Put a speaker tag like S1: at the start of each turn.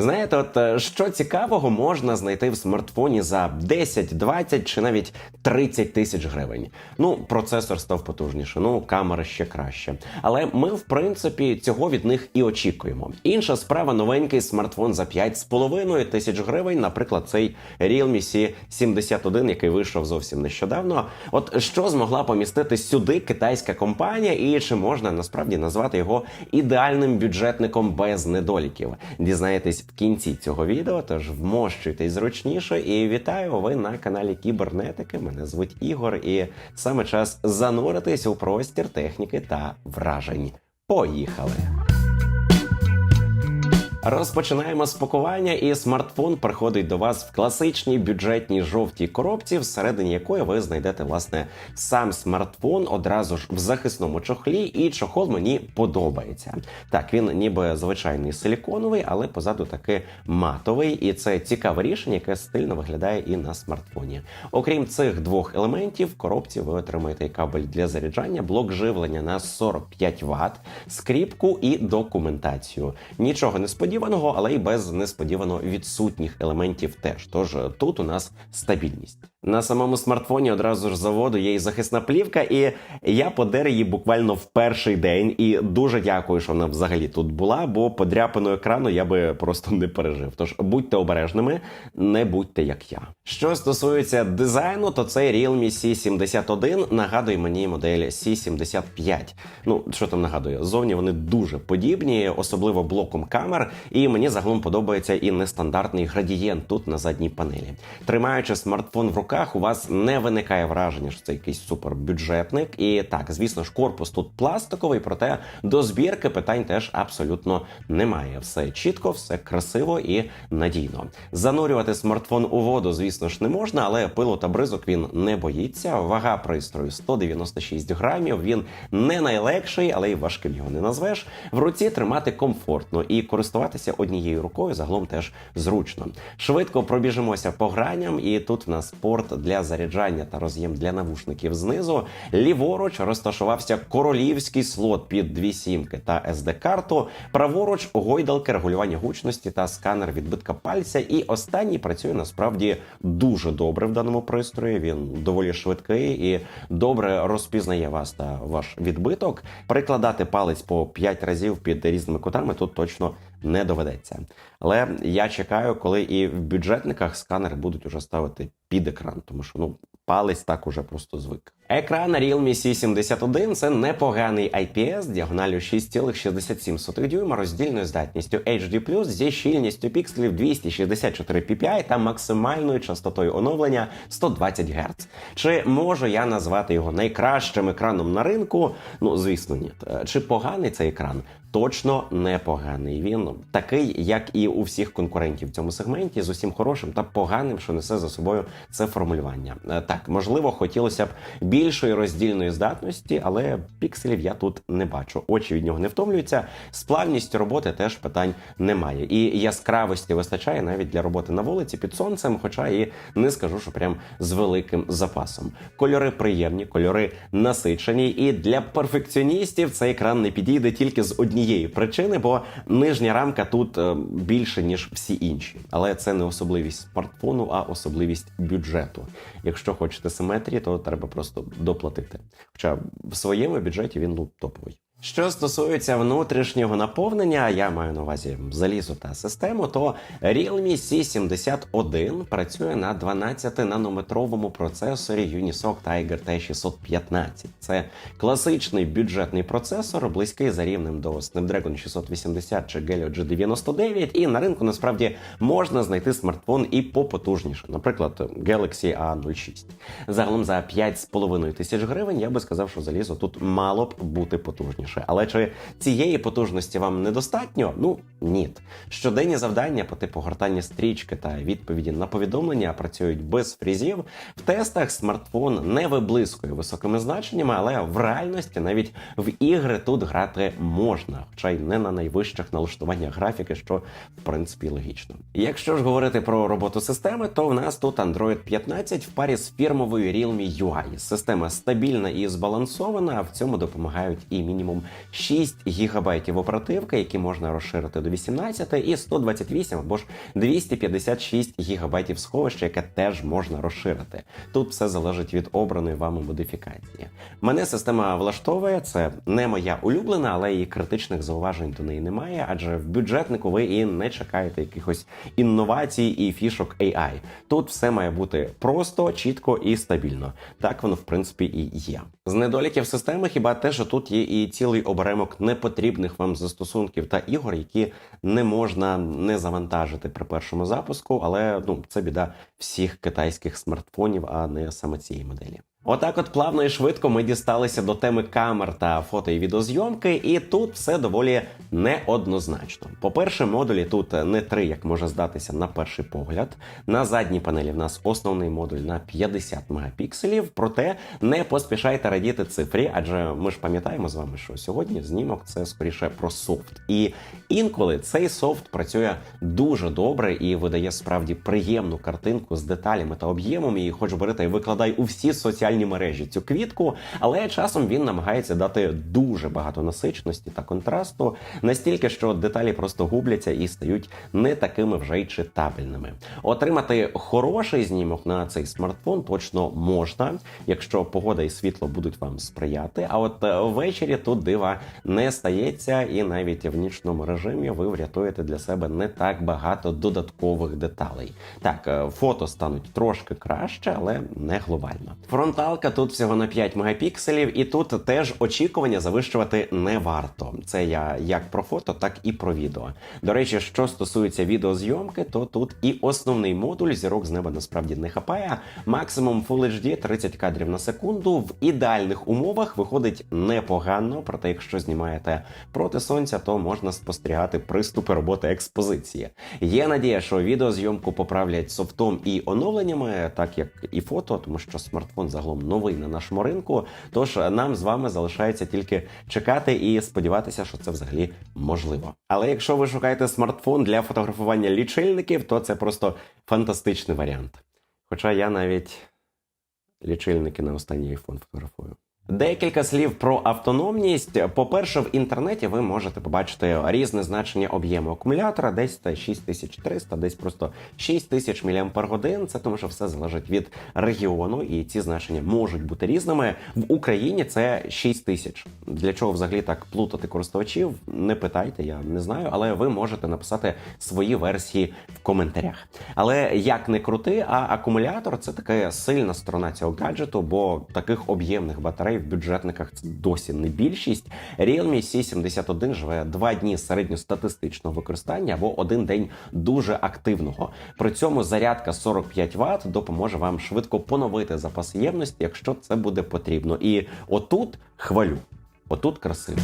S1: Знаєте, от е, що цікавого можна знайти в смартфоні за 10, 20 чи навіть 30 тисяч гривень. Ну, процесор став потужніше, ну камера ще краще. Але ми, в принципі, цього від них і очікуємо. Інша справа новенький смартфон за 5,5 тисяч гривень, наприклад, цей Realme C71, який вийшов зовсім нещодавно. От що змогла помістити сюди китайська компанія, і чи можна насправді назвати його ідеальним бюджетником без недоліків? Дізнаєтесь кінці цього відео, тож вмощуйтесь зручніше і вітаю ви на каналі Кібернетики. Мене звуть Ігор, і саме час зануритись у простір техніки та вражень. Поїхали! Розпочинаємо з пакування, і смартфон приходить до вас в класичній бюджетній жовтій коробці, всередині якої ви знайдете власне сам смартфон одразу ж в захисному чохлі, і чохол мені подобається. Так, він ніби звичайний силіконовий, але позаду таки матовий, і це цікаве рішення, яке стильно виглядає і на смартфоні. Окрім цих двох елементів, в коробці ви отримаєте кабель для заряджання, блок живлення на 45 Вт, скріпку і документацію. Нічого не сподіваного, але й без несподівано відсутніх елементів теж. Тож тут у нас стабільність. На самому смартфоні одразу ж заводу є і захисна плівка, і я подер її буквально в перший день. І дуже дякую, що вона взагалі тут була, бо подряпану екрану я би просто не пережив. Тож будьте обережними, не будьте як я. Що стосується дизайну, то цей Realme C71 нагадує мені модель C75. Ну що там нагадує? Зовні вони дуже подібні, особливо блоком камер. І мені загалом подобається і нестандартний градієнт тут на задній панелі. Тримаючи смартфон в руках, у вас не виникає враження, що це якийсь супербюджетник. І так, звісно ж, корпус тут пластиковий, проте до збірки питань теж абсолютно немає. Все чітко, все красиво і надійно. Занурювати смартфон у воду, звісно ж, не можна, але пилу та бризок він не боїться. Вага пристрою 196 грамів. Він не найлегший, але й важким його не назвеш. В руці тримати комфортно і користуватися однією рукою загалом теж зручно. Швидко пробіжимося по граням, і тут в нас порт для заряджання та роз'єм для навушників знизу. Ліворуч розташувався королівський слот під дві сімки та SD-карту. Праворуч гойдалки регулювання гучності та сканер відбитка пальця. І останній працює насправді дуже добре в даному пристрої. Він доволі швидкий і добре розпізнає вас та ваш відбиток. Прикладати палець по 5 разів під різними кутами тут точно не доведеться. Але я чекаю, коли і в бюджетниках сканери будуть уже ставити під екран, тому що ну палець так уже просто звик. Екран Realme C71 – це непоганий IPS діагоналю 6,67 дюйма, роздільною здатністю HD+, зі щільністю пікселів 264 ppi та максимальною частотою оновлення 120 Гц. Чи можу я назвати його найкращим екраном на ринку? Ну, звісно, ні. Чи поганий цей екран? Точно непоганий. Він такий, як і у всіх конкурентів в цьому сегменті, з усім хорошим та поганим, що несе за собою це формулювання. Е, Так, можливо, хотілося б більшої роздільної здатності, але пікселів я тут не бачу. Очі від нього не втомлюються. З роботи теж питань немає. І яскравості вистачає навіть для роботи на вулиці під сонцем, хоча і не скажу, що прям з великим запасом. Кольори приємні, кольори насичені, і для перфекціоністів цей екран не підійде тільки з однієї причини, бо нижня рамка тут е, більше ніж всі інші. Але це не особливість смартфону, а особливість бюджету. Якщо хочете симетрії, то треба просто доплатити. Хоча в своєму бюджеті він ну топовий. Що стосується внутрішнього наповнення, я маю на увазі залізо та систему, то Realme C71 працює на 12-нанометровому процесорі Unisoc Tiger T615. Це класичний бюджетний процесор, близький за рівнем до Snapdragon 680 чи Helio G99, і на ринку насправді можна знайти смартфон і попотужніше, наприклад, Galaxy A06. Загалом за 5,5 тисяч гривень я би сказав, що залізо тут мало б бути потужніше. Але чи цієї потужності вам недостатньо? Ну ні. Щоденні завдання по типу гортання стрічки та відповіді на повідомлення працюють без фрізів. В тестах смартфон не виблискує високими значеннями, але в реальності навіть в ігри тут грати можна, хоча й не на найвищих налаштуваннях графіки, що в принципі логічно. Якщо ж говорити про роботу системи, то в нас тут Android 15 в парі з фірмовою Realme UI. Система стабільна і збалансована. В цьому допомагають і мінімум максимум 6 гігабайтів оперативки, які можна розширити до 18, і 128 або ж 256 гігабайтів сховища, яке теж можна розширити. Тут все залежить від обраної вами модифікації. Мене система влаштовує, це не моя улюблена, але і критичних зауважень до неї немає, адже в бюджетнику ви і не чекаєте якихось інновацій і фішок AI. Тут все має бути просто, чітко і стабільно. Так воно в принципі і є. З недоліків системи хіба те, що тут є і цілий оберемок непотрібних вам застосунків та ігор, які не можна не завантажити при першому запуску, але ну це біда всіх китайських смартфонів, а не саме цієї моделі. Отак, от плавно і швидко ми дісталися до теми камер та фото і відеозйомки, і тут все доволі неоднозначно. По-перше, модулі тут не три, як може здатися на перший погляд. На задній панелі в нас основний модуль на 50 мегапікселів. Проте не поспішайте радіти цифрі, адже ми ж пам'ятаємо з вами, що сьогодні знімок це скоріше про софт. І інколи цей софт працює дуже добре і видає справді приємну картинку з деталями та об'ємом. І хоч бери та й викладай у всі соціальні мережі цю квітку, але часом він намагається дати дуже багато насиченості та контрасту, настільки, що деталі просто губляться і стають не такими вже й читабельними. Отримати хороший знімок на цей смартфон точно можна, якщо погода і світло будуть вам сприяти. А от е, ввечері тут дива не стається, і навіть в нічному режимі ви врятуєте для себе не так багато додаткових деталей. Так, е, фото стануть трошки краще, але не глобально. Фронталка тут всього на 5 мегапікселів, і тут теж очікування завищувати не варто. Це я як про фото, так і про відео. До речі, що стосується відеозйомки, то тут і основний модуль зірок з неба насправді не хапає. Максимум Full HD 30 кадрів на секунду. В ідеальних умовах виходить непогано. Проте, якщо знімаєте проти сонця, то можна спостерігати приступи роботи експозиції. Є надія, що відеозйомку поправлять софтом і оновленнями, так як і фото, тому що смартфон загалом новий на нашому ринку. Тож нам з вами залишається тільки чекати і сподіватися, що це взагалі можливо. Але якщо ви шукаєте смартфон для фотографування лічильників, то це просто фантастичний варіант. Хоча я навіть лічильники на останній iPhone фотографую. Декілька слів про автономність. По-перше, в інтернеті ви можете побачити різне значення об'єму акумулятора, десь це 6300, десь просто 6000 мАч. Це тому, що все залежить від регіону, і ці значення можуть бути різними. В Україні це 6000. Для чого взагалі так плутати користувачів? Не питайте, я не знаю, але ви можете написати свої версії в коментарях. Але як не крути, а акумулятор це така сильна сторона цього гаджету, бо таких об'ємних батарей в бюджетниках досі не більшість. Realme C71 живе два дні середньостатистичного використання або один день дуже активного. При цьому зарядка 45 Вт допоможе вам швидко поновити запас ємності, якщо це буде потрібно. І отут хвалю, отут красиво.